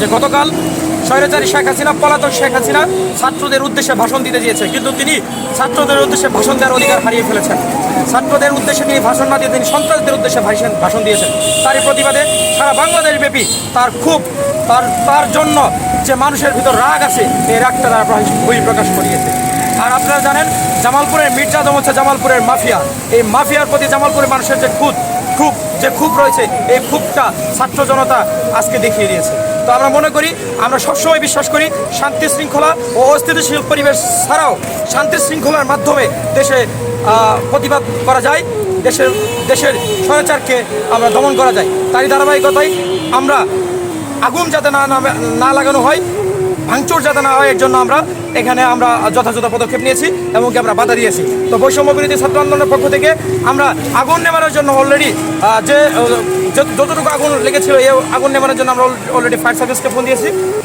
যে গতকাল স্বৈরাচারী শেখ হাসিনা, পলাতক শেখ হাসিনা ছাত্রদের উদ্দেশ্যে ভাষণ দিতে চেয়েছে কিন্তু তিনি ছাত্রদের উদ্দেশ্যে ভাষণ দেওয়ার অধিকার হারিয়ে ফেলেছেন। ছাত্রদের উদ্দেশ্যে তিনি ভাষণ না দিয়ে তিনি সন্ত্রাসদের উদ্দেশ্যে ভাষণ দিয়েছেন। তারই প্রতিবাদে সারা বাংলাদেশ ব্যাপী তার খুব তার তার জন্য যে মানুষের ভিতর রাগ আছে, এই রাগটা তারা বই প্রকাশ করিয়েছে। আর আপনারা জানেন, জামালপুরের মির্জাদম হচ্ছে জামালপুরের মাফিয়া। এই মাফিয়ার প্রতি জামালপুরের মানুষের যে খুদ খুব, যে খুব রয়েছে, এই খুবটা ছাত্র জনতা আজকে দেখিয়ে দিয়েছে। তো আমরা মনে করি, আমরা সবসময় বিশ্বাস করি, শান্তি শৃঙ্খলা ও অস্থিতিশীল পরিবেশ ছাড়াও শান্তি শৃঙ্খলার মাধ্যমে দেশে প্রতিবাদ করা যায়, দেশের দেশের স্বৈরাচারকে আমরা দমন করা যায়। তারই ধারাবাহিকতায় আমরা আগুন যাতে না না লাগানো হয় ভাঙচুর যাতে না হয়, এর জন্য আমরা এখানে আমরা যথাযথ পদক্ষেপ নিয়েছি এবং আমরা বাধা দিয়েছি। তো বৈষম্য বিরোধী ছাত্র আন্দোলনের পক্ষ থেকে আমরা আগুন নেমানোর জন্য অলরেডি যে, যত- যতটুকু আগুন লেগেছিল, এই আগুন নেমানোর জন্য আমরা অলরেডি ফায়ার সার্ভিসকে ফোন দিয়েছি।